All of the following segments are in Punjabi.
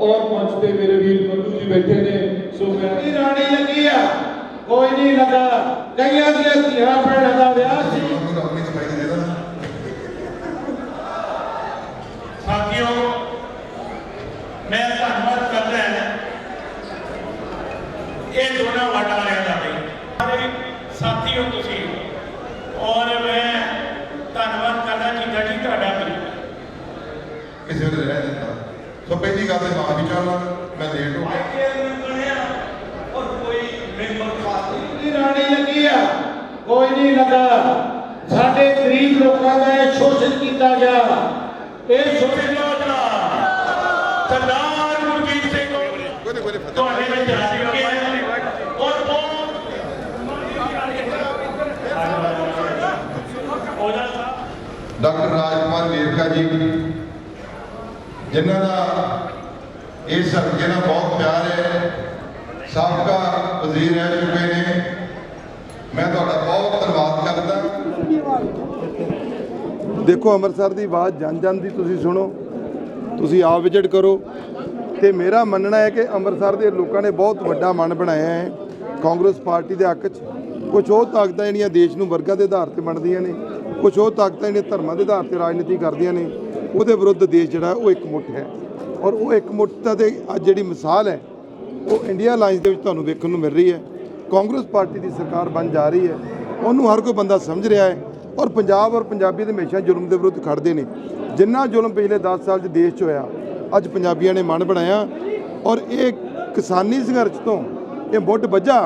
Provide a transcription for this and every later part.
ਔਰ ਪੰਚ ਤੇ ਮੇਰੇ ਵੀਰ ਬੰਦੂ ਜੀ ਬੈਠੇ ਨੇ। ਸੋ ਮੈਂ ਰਾਣੀ ਲੱਗੀ ਆ। ਕੋਈ ਨਹੀਂ ਲੱਗਾ। ਕਈਆਂ ਦੀਆਂ ਧੀਆਂ ਭੈਣਾਂ ਦਾ ਵਿਆਹ ਸੀ ਸਾਥੀਓ ਮੈਂ ਧੰਨਵਾਦ ਕਰਦਾ ਹਾਂ ਇਹ ਦੋਨਾਂ ਵਾਟਾਂ ਵਾਲਿਆਂ ਦਾ ਵੀ ਸਾਰੇ ਸਾਥੀਓ ਤੁਸੀਂ। ਔਰ ਮੈਂ ਧੰਨਵਾਦ ਕਰਦਾ ਜੀਤਾ ਜੀ ਤੁਹਾਡਾ ਵੀ। ਕਿਸੇ ਵੇਲੇ ਰਹਿ ਜਾਂਦਾ ਸੋ ਪਹਿਲੀ ਗੱਲ ਤੇ ਮਾਫੀ ਚਾਹੁੰਦਾ ਮੈਂ ਲੇਟ ਹੋ ਗਿਆ। ਔਰ ਕੋਈ ਮੈਂਬਰ ਦੀ ਰਾਣੀ ਲੱਗੀ ਆ। ਕੋਈ ਨਹੀਂ ਲੱਗਾ। ਸਾਡੇ ਗਰੀਬ ਲੋਕਾਂ ਦਾ ਇਹ ਸ਼ੋਸ਼ਣ ਕੀਤਾ ਗਿਆ। ਇਹ ਸ਼ੋਸ਼ਣ ਲੋਟਾ ਸਰਦਾਰ ਗੁਰਜੀਤ ਸਿੰਘ ਤੁਹਾਡੇ ਵਿੱਚ ਆ ਚੁੱਕੇ ਹਨ ਔਰ ਬਹੁਤ ਉਹਦਾ ਸਾਹਿਬ ਡਾਕਟਰ ਰਾਜਕੁਮਾਰ ਵੇਰਕਾ ਜੀ, ਜਿਨ੍ਹਾਂ ਦਾ ਇਸ ਹਲਕੇ ਨਾਲ ਬਹੁਤ ਪਿਆਰ ਹੈ, ਸਾਬਕਾ ਵਜ਼ੀਰ ਰਹਿ ਚੁੱਕੇ ਨੇ। ਮੈਂ ਤੁਹਾਡਾ ਬਹੁਤ ਧੰਨਵਾਦ ਕਰਦਾ। ਦੇਖੋ, ਅੰਮ੍ਰਿਤਸਰ ਦੀ ਆਵਾਜ਼ ਜਨ ਜਨ ਦੀ ਤੁਸੀਂ ਸੁਣੋ, ਤੁਸੀਂ ਆਪ ਵਿਜ਼ਿਟ ਕਰੋ। ਤੇ ਮੇਰਾ ਮੰਨਣਾ ਹੈ ਕਿ ਅੰਮ੍ਰਿਤਸਰ ਦੇ ਲੋਕਾਂ ਨੇ ਬਹੁਤ ਵੱਡਾ ਮਨ ਬਣਾਇਆ ਹੈ। ਕਾਂਗਰਸ ਪਾਰਟੀ ਦੇ ਹੱਕ 'ਚ ਕੁਝ ਉਹ ਤਾਕਤਾਂ ਜਿਹੜੀਆਂ ਦੇਸ਼ ਨੂੰ ਵਰਗਾਂ ਦੇ ਆਧਾਰ ਤੇ ਬਣਦੀਆਂ ਨੇ ਕੁਝ ਉਹ ਤਾਕਤਾਂ ਜਿਹੜੀਆਂ ਧਰਮਾਂ ਦੇ ਆਧਾਰ ਤੇ ਰਾਜਨੀਤੀ ਕਰਦੀਆਂ ਨੇ, ਉਹਦੇ ਵਿਰੁੱਧ ਦੇਸ਼ ਜਿਹੜਾ ਉਹ ਇੱਕਮੁੱਠ ਹੈ। ਔਰ ਉਹ ਇੱਕਮੁੱਠਤਾ ਦੇ ਅੱਜ ਜਿਹੜੀ ਮਿਸਾਲ ਹੈ, ਉਹ ਇੰਡੀਆ ਲਾਈਨਸ ਦੇ ਵਿੱਚ ਤੁਹਾਨੂੰ ਵੇਖਣ ਨੂੰ ਮਿਲ ਰਹੀ ਹੈ। ਕਾਂਗਰਸ ਪਾਰਟੀ ਦੀ ਸਰਕਾਰ ਬਣ ਜਾ ਰਹੀ ਹੈ। ਉਹਨੂੰ ਹਰ ਕੋਈ ਬੰਦਾ ਸਮਝ ਰਿਹਾ ਹੈ। ਔਰ ਪੰਜਾਬ ਔਰ ਪੰਜਾਬੀ ਦੇ ਹਮੇਸ਼ਾ ਜ਼ੁਲਮ ਦੇ ਵਿਰੁੱਧ ਖੜਦੇ ਨੇ। ਜਿੰਨਾ ਜ਼ੁਲਮ ਪਿਛਲੇ 10 ਸਾਲ 'ਚ ਦੇਸ਼ 'ਚ ਹੋਇਆ, ਅੱਜ ਪੰਜਾਬੀਆਂ ਨੇ ਮਨ ਬਣਾਇਆ। ਔਰ ਇਹ ਕਿਸਾਨੀ ਸੰਘਰਸ਼ ਤੋਂ ਇਹ ਮੁੱਢ ਵੱਜਾ।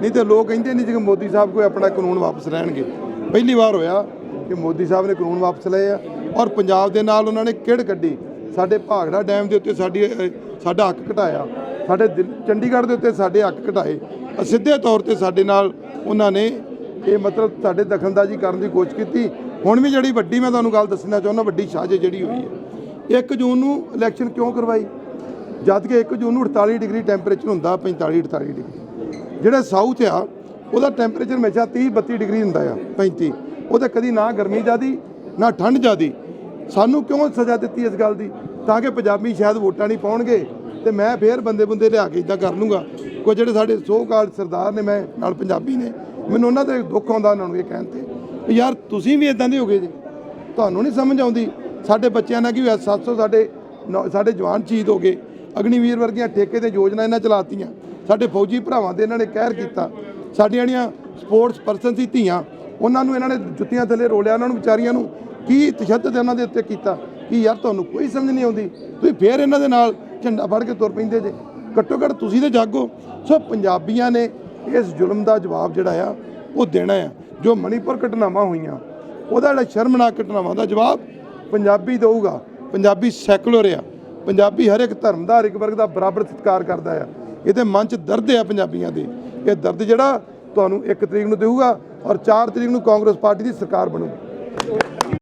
ਨਹੀਂ ਤੇ ਲੋਕ ਕਹਿੰਦੇ ਨਹੀਂ ਕਿ ਮੋਦੀ ਸਾਹਿਬ ਕੋਈ ਆਪਣਾ ਕਾਨੂੰਨ ਵਾਪਸ ਲੈਣਗੇ। ਪਹਿਲੀ ਵਾਰ ਹੋਇਆ ਕਿ ਮੋਦੀ ਸਾਹਿਬ ਨੇ ਕਾਨੂੰਨ ਵਾਪਸ ਲਏ ਆ ਔਰ ਪੰਜਾਬ ਦੇ ਨਾਲ ਉਹਨਾਂ ਨੇ ਕਿਹੜ ਕੱਢੀ? ਸਾਡੇ ਭਾਗੜਾ ਡੈਮ ਦੇ ਉੱਤੇ ਸਾਡੀ ਸਾਡਾ ਹੱਕ ਘਟਾਇਆ। ਸਾਡੇ ਦਿੱਲ- ਚੰਡੀਗੜ੍ਹ ਦੇ ਉੱਤੇ ਸਾਡੇ ਹੱਕ ਘਟਾਏ। ਅ, ਸਿੱਧੇ ਤੌਰ ਤੇ ਸਾਡੇ ਨਾਲ ਉਹਨਾਂ ਨੇ ਇਹ ਮਤਲਬ ਸਾਡੇ ਦਖਲਅੰਦਾਜ਼ੀ ਕਰਨ ਦੀ ਕੋਸ਼ਿਸ਼ ਕੀਤੀ। ਹੁਣ ਵੀ ਜਿਹੜੀ ਵੱਡੀ ਮੈਂ ਤੁਹਾਨੂੰ ਗੱਲ ਦੱਸਣਾ ਚਾਹੁੰਦਾ ਵੱਡੀ ਸਾਜੇ ਜਿਹੜੀ ਹੋਈ ਹੈ। 1 ਜੂਨ ਨੂੰ ਇਲੈਕਸ਼ਨ ਕਿਉਂ ਕਰਵਾਈ? ਜਦ ਕਿ 1 ਜੂਨ ਨੂੰ 48 ਡਿਗਰੀ ਟੈਂਪਰੇਚਰ ਹੁੰਦਾ 45 48 ਡਿਗਰੀ। ਜਿਹੜਾ ਸਾਊਥ ਆ ਉਹਦਾ ਟੈਂਪਰੇਚਰ ਹਮੇਸ਼ਾ 30 32 ਡਿਗਰੀ ਹੁੰਦਾ ਆ 35 ਉਹਦੇ ਕਦੀ ਨਾ ਗਰਮੀ ਜ਼ਿਆਦੀ, ਨਾ ਠੰਡ ਜ਼ਿਆਦੀ। ਸਾਨੂੰ ਕਿਉਂ ਸਜ਼ਾ ਦਿੱਤੀ ਇਸ ਗੱਲ ਦੀ? ਤਾਂ ਕਿ ਪੰਜਾਬੀ ਸ਼ਾਇਦ ਵੋਟਾਂ ਨਹੀਂ ਪਾਉਣਗੇ ਤੇ ਮੈਂ ਫੇਰ ਬੰਦੇ ਬੰਦੇ ਲਿਆ ਕੇ ਇਦਾਂ ਕਰ ਲੂੰਗਾ। ਕੋਈ ਜਿਹੜੇ ਸਾਡੇ ਸੋ ਕਾਲ ਸਰਦਾਰ ਨੇ, ਮੈਂ ਨਾਲ ਪੰਜਾਬੀ ਨੇ, ਮੈਨੂੰ ਉਹਨਾਂ ਤੇ ਦੁੱਖ ਆਉਂਦਾ ਉਹਨਾਂ ਨੂੰ ਇਹ ਕਹਿਣ ਤੇ। ਵੀ ਯਾਰ ਤੁਸੀਂ ਵੀ ਇਦਾਂ ਦੇ ਹੋਗੇ ਜੀ। ਤੁਹਾਨੂੰ ਨਹੀਂ ਸਮਝ ਆਉਂਦੀ। ਸਾਡੇ ਬੱਚਿਆਂ ਨਾਲ ਕੀ ਹੋਇਆ? 700 ਸਾਡੇ ਨੌ- ਸਾਡੇ ਜਵਾਨ ਸ਼ਹੀਦ ਹੋ ਗਏ। ਅਗਨੀਵੀਰ ਵਰਗੀਆਂ ਠੇਕੇ ਤੇ ਯੋਜਨਾ ਇਹਨਾਂ ਚਲਾਤੀਆਂ। ਸਾਡੇ ਫੌਜੀ ਭਰਾਵਾਂ ਦੇ ਇਹਨਾਂ ਨੇ ਕਹਿਰ ਕੀਤਾ। ਸਾਡੀਆਂ ਜਿਹੜੀਆਂ ਸਪੋਰਟਸ ਪਰਸਨ ਸੀ ਧੀਆਂ, ਉਹਨਾਂ ਨੂੰ ਇਹਨਾਂ ਨੇ ਜੁੱਤੀਆਂ ਥੱਲੇ ਰੋਲਿਆ, ਉਹਨਾਂ ਨੂੰ ਵਿਚਾਰੀਆਂ ਨੂੰ ਕੀ ਤਸ਼ੱਦਦ ਉਹਨਾਂ ਦੇ ਉੱਤੇ ਕੀਤਾ ਕਿ ਯਾਰ ਤੁਹਾਨੂੰ ਕੋਈ ਸਮਝ ਨਹੀਂ ਆਉਂਦੀ, ਤੁਸੀਂ ਫੇਰ ਇਹਨਾਂ ਦੇ ਨਾਲ ਝੰਡਾ ਫੜ ਕੇ ਤੁਰ ਪੈਂਦੇ ਜੇ। ਘੱਟੋ ਘੱਟ ਤੁਸੀਂ ਤੇ ਜਾਗੋ। ਸੋ ਪੰਜਾਬੀਆਂ ਨੇ ਇਸ ਜ਼ੁਲਮ ਦਾ ਜਵਾਬ ਜਿਹੜਾ ਆ, ਉਹ ਦੇਣਾ ਆ, ਜੋ ਮਣੀਪੁਰ ਘਟਨਾਵਾਂ ਹੋਈਆਂ, ਉਹਦਾ ਜਿਹੜਾ ਸ਼ਰਮਨਾਕ ਘਟਨਾਵਾਂ ਦਾ ਜਵਾਬ ਪੰਜਾਬੀ ਦੇਊਗਾ। ਪੰਜਾਬੀ ਸੈਕੂਲਰ ਆ। ਪੰਜਾਬੀ ਹਰ ਇੱਕ ਧਰਮ ਦਾ, ਹਰ ਇੱਕ ਵਰਗ ਦਾ ਬਰਾਬਰ ਸਤਿਕਾਰ ਕਰਦਾ ਆ। ਇਹਦੇ ਮਨ 'ਚ ਦਰਦ ਆ ਪੰਜਾਬੀਆਂ ਦੇ। ਇਹ ਦਰਦ ਜਿਹੜਾ ਤੁਹਾਨੂੰ 1 ਤਰੀਕ ਨੂੰ ਦੇਊਗਾ ਔਰ 4 ਤਰੀਕ ਨੂੰ ਕਾਂਗਰਸ ਪਾਰਟੀ ਦੀ ਸਰਕਾਰ ਬਣੂਗੀ।